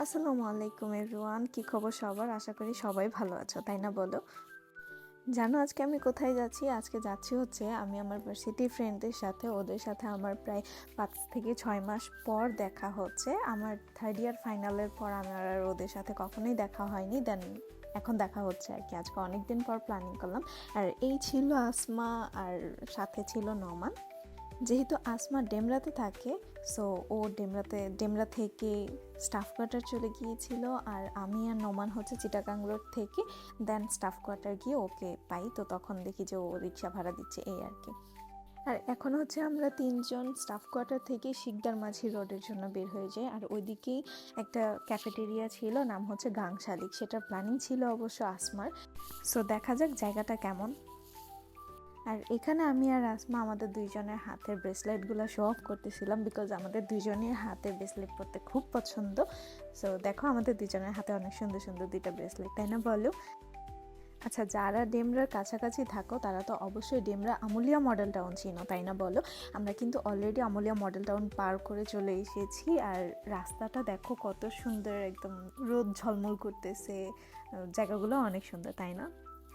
আসসালামু আলাইকুম এভরিওয়ান, কি খবর সবার? আশা করি সবাই ভালো আছো, তাই না বলো? জানো আজকে আমি কোথায় যাচ্ছি? আজকে যাচ্ছি হচ্ছে আমি আমার ভার্সিটি ফ্রেন্ডদের সাথে, ওদের সাথে আমার প্রায় পাঁচ থেকে ছয় মাস পর দেখা হচ্ছে। আমার থার্ড ইয়ার ফাইনালের পর আমার আর ওদের সাথে কখনোই দেখা হয়নি দেন এখন দেখা হচ্ছে আর কি। আজকে অনেক দিন পর প্ল্যানিং করলাম। আর এই ছিল আসমা, আর সাথে ছিল নমান যেহেতু আসমা ডেমরাতে থাকে সো ও ডেমরাতে, ডেমরা থেকে স্টাফ কোয়ার্টার চলে গিয়েছিল আর আমি আর নোমান হচ্ছে চিটাগাং রোড থেকে দেন স্টাফ কোয়ার্টার গিয়ে ওকে পাই, তো তখন দেখি যে ও রিক্সা ভাড়া দিচ্ছে এই আর কি। আর এখন হচ্ছে আমরা তিনজন স্টাফ কোয়ার্টার থেকে শিকদার মাঝি রোডের জন্য বের হয়ে যাই, আর ওইদিকেই একটা ক্যাফেটেরিয়া ছিল, নাম হচ্ছে গাং শালিক সেটার প্ল্যানিং ছিল অবশ্য আসমার। সো দেখা যাক জায়গাটা কেমন। আর এখানে আমি আর আসমা আমাদের দুইজনের হাতের ব্রেসলেটগুলো শো অফ করতেছিলাম বিকজ আমাদের দুইজনের হাতে ব্রেসলেট পরতে খুব পছন্দ। সো দেখো আমাদের দুইজনের হাতে অনেক সুন্দর সুন্দর দুইটা ব্রেসলেট, তাই না বলো? আচ্ছা যারা ডেমরার কাছাকাছি থাকো, তারা তো অবশ্যই ডেমরা আমুলিয়া মডেল টাউন চিনো, তাই না বলো? আমরা কিন্তু অলরেডি আমুলিয়া মডেল টাউন পার করে চলে এসেছি আর রাস্তাটা দেখো কত সুন্দর, একদম রোদ ঝলমল করতেছে জায়গাগুলো অনেক সুন্দর, তাই না?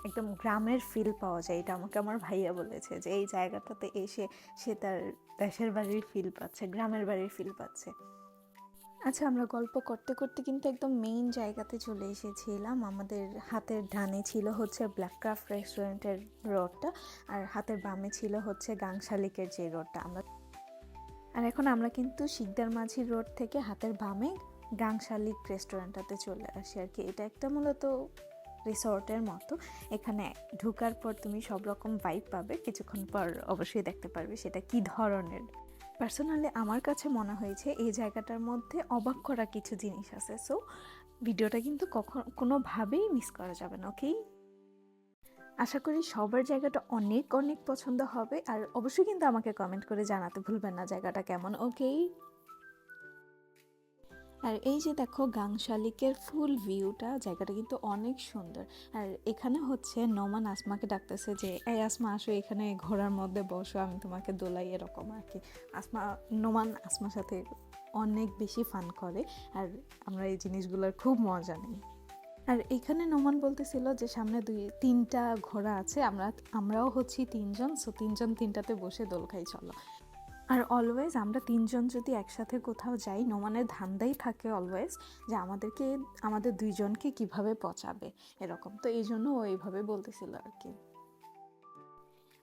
একদম গ্রামের ফিল পাওয়া যায়। এটা আমাকে আমার ভাইয়া বলেছে যে, এই জায়গাটাতে এসে সে তার দেশের বাড়ির ফিল পাচ্ছে, গ্রামের বাড়ির ফিল পাচ্ছে। আচ্ছা আমরা গল্প করতে করতে কিন্তু একদম মেইন জায়গাতে চলে এসেছিলাম। আমাদের হাতের ডানে ছিল হচ্ছে ব্ল্যাক ক্রাফট রেস্টুরেন্টের রোডটা আর হাতের বামে ছিল হচ্ছে গাংশালিকের যে রোডটা আমরা আর এখন আমরা কিন্তু শিকদার মাঝি রোড থেকে হাতের বামে গাংশালিক রেস্টুরেন্টটাতে চলে আসি আর কি এটা একটা মূলত রিসর্টের মতো। এখানে ঢুকার পর তুমি সব রকম ভাইব পাবে। কিছুক্ষণ পর অবশ্যই দেখতে পারবে সেটা কি ধরনের। পার্সোনালি আমার কাছে মনে হয়েছে এই জায়গাটার মধ্যে অবাক করা কিছু জিনিস আছে। সো ভিডিওটা কিন্তু কখন কোনোভাবেই মিস করা যাবে না ওকেই আশা করি সবার জায়গাটা অনেক অনেক পছন্দ হবে। আর অবশ্যই কিন্তু আমাকে কমেন্ট করে জানাতে ভুলবেন না জায়গাটা কেমন ওকেই আর এই যে দেখো গাংশালিকের ফুল ভিউটা, জায়গাটা কিন্তু অনেক সুন্দর। আর এখানে হচ্ছে নমান আসমাকে ডাকতেছে যে, এই আসমা, আসো এখানে ঘোড়ার মধ্যে বসো, আমি তোমাকে দোলাই, এরকম আর কি। আসমা, নোমান আসমার সাথে অনেক বেশি ফান করে, আর আমরা এই জিনিসগুলোর খুব মজা নিই। আর এখানে নোমান বলতেছিল যে, সামনে দুই, তিনটা ঘোড়া আছে, আমরা, আমরাও হচ্ছি তিনজন, সো তিনজন তিনটাতে বসে দোল খাই, চলো। আর অলওয়েজ আমরা তিনজন যদি একসাথে কোথাও যাই নোমানের ধান্দাই থাকে অলওয়েজ যে আমাদেরকে, আমাদের দুইজনকে কীভাবে পচাবে, এরকম। তো এই জন্য ও এইভাবে বলতেছিল আর কি।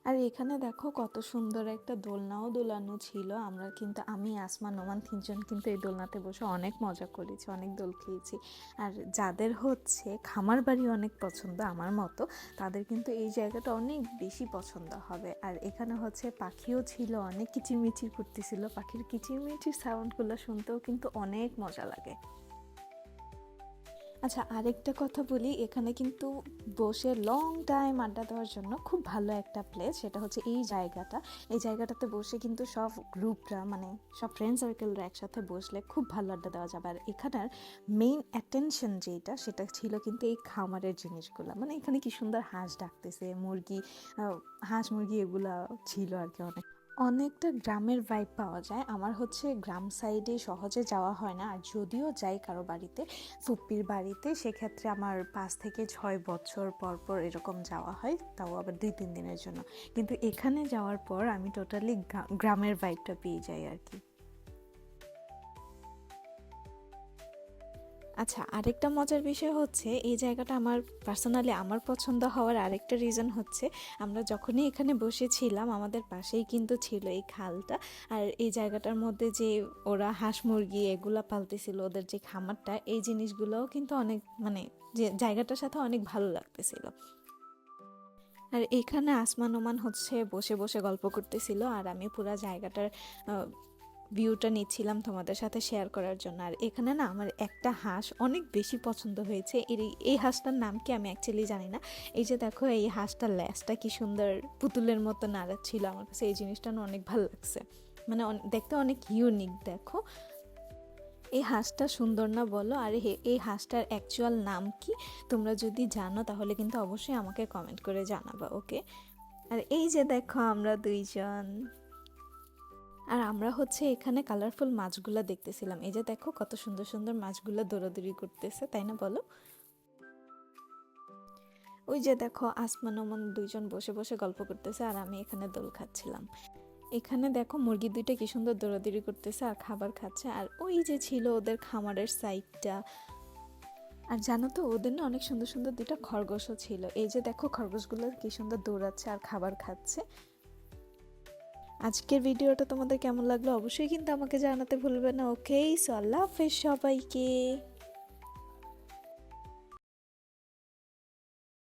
আর এখানে দেখো কত সুন্দর একটা দোলনাও দোলানো ছিল। আমরা কিন্তু, আমি আসমা নোমান তিনজন কিন্তু এই দোলনাতে বসে অনেক মজা করেছি, অনেক দোল খেয়েছি। আর যাদের হচ্ছে খামার বাড়ি অনেক পছন্দ আমার মতো, তাদের কিন্তু এই জায়গাটা অনেক বেশি পছন্দ হবে। আর এখানে হচ্ছে পাখিও ছিল, অনেক কিচিরমিচির করতেছিল। পাখির কিচিরমিচির সাউন্ডগুলো শুনতেও কিন্তু অনেক মজা লাগে। আচ্ছা আরেকটা কথা বলি, এখানে কিন্তু বসে লং টাইম আড্ডা দেওয়ার জন্য খুব ভালো একটা প্লেস সেটা হচ্ছে এই জায়গাটা। এই জায়গাটাতে বসে কিন্তু সব গ্রুপরা মানে সব ফ্রেন্ড সার্কেলরা একসাথে বসলে খুব ভালো আড্ডা দেওয়া যাবে। আর এখানের মেইন অ্যাটেনশন যেটা, সেটা ছিল কিন্তু এই খামারের জিনিসগুলো। মানে এখানে কি সুন্দর হাঁস ডাকতেছে, মুরগি হাঁস মুরগি এগুলা ছিল আর কি অনেক। অনেকটা গ্রামের ভাইব পাওয়া যায়। আমার হচ্ছে গ্রাম সাইডে সহজে যাওয়া হয় না। আর যদিও যাই কারও বাড়িতে, ফুপ্পির বাড়িতে, সেক্ষেত্রে আমার পাঁচ থেকে ছয় বছর পর পর এরকম যাওয়া হয়। তাও আবার দুই, তিন দিনের জন্য। কিন্তু এখানে যাওয়ার পর আমি টোটালি গ্রামের ভাইবটা পেয়ে যাই আর কি। আচ্ছা আরেকটা মজার বিষয় হচ্ছে, এই জায়গাটা আমার পার্সোনালি আমার পছন্দ হওয়ার আরেকটা রিজন হচ্ছে, আমরা যখনই এখানে বসেছিলাম, আমাদের পাশেই কিন্তু ছিল এই খালটা। আর এই জায়গাটার মধ্যে যে ওরা হাঁস মুরগি এগুলা পালতেছিল, ওদের যে খামারটা, এই জিনিসগুলোও কিন্তু অনেক মানে যে জায়গাটার সাথে অনেক ভালো লাগতেছিল। আর এখানে আসমান ওমান হচ্ছে বসে বসে গল্প করতেছিল, আর আমি পুরো জায়গাটার ভিউটা নিচ্ছিলাম তোমাদের সাথে শেয়ার করার জন্য। আর এখানে না আমার একটা হাঁস অনেক বেশি পছন্দ হয়েছে। এর এই হাঁসটার নাম কি আমি অ্যাকচুয়ালি জানি না। এই যে দেখো, এই হাঁসটার ল্যাসটা কি সুন্দর পুতুলের মতো নাড়াচ্ছিল আমার কাছে। এই জিনিসটা না অনেক ভালো লাগছে। মানে দেখতে অনেক ইউনিক দেখো। এই হাঁসটা সুন্দর না বলো? আর এই হাঁসটার অ্যাকচুয়াল নাম কি? তোমরা যদি জানো তাহলে কিন্তু অবশ্যই আমাকে কমেন্ট করে জানাবা ওকে আর এই যে দেখো আমরা দুইজন। আর আমরা হচ্ছে এখানে কালারফুল মাছগুলো দেখতেছিলাম। এই যে দেখো, কত সুন্দর সুন্দর মাছগুলো দৌড়াদৌড়ি করতেছে, তাই না বলো? ওই যে দেখো, আসমান ওমান দুইজন বসে বসে গল্প করতেছে আর আমি এখানে দোল খাচ্ছিলাম। এখানে দেখো, মুরগি দুইটা কি সুন্দর দৌড়াদৌড়ি করতেছে আর খাবার খাচ্ছে। আর ওই যে ছিল ওদের খামারের সাইডটা আর জানো তো, ওদের না অনেক সুন্দর সুন্দর দুইটা খরগোশও ছিল। এই যে দেখো, খরগোশগুলো কি সুন্দর দৌড়াচ্ছে আর খাবার খাচ্ছে। আজকের ভিডিওটা তোমাদের কেমন লাগল অবশ্যই কিন্তু আমাকে জানাতে ভুলবে না ওকেই সো আল্লাহ হাফেজ সবাইকে।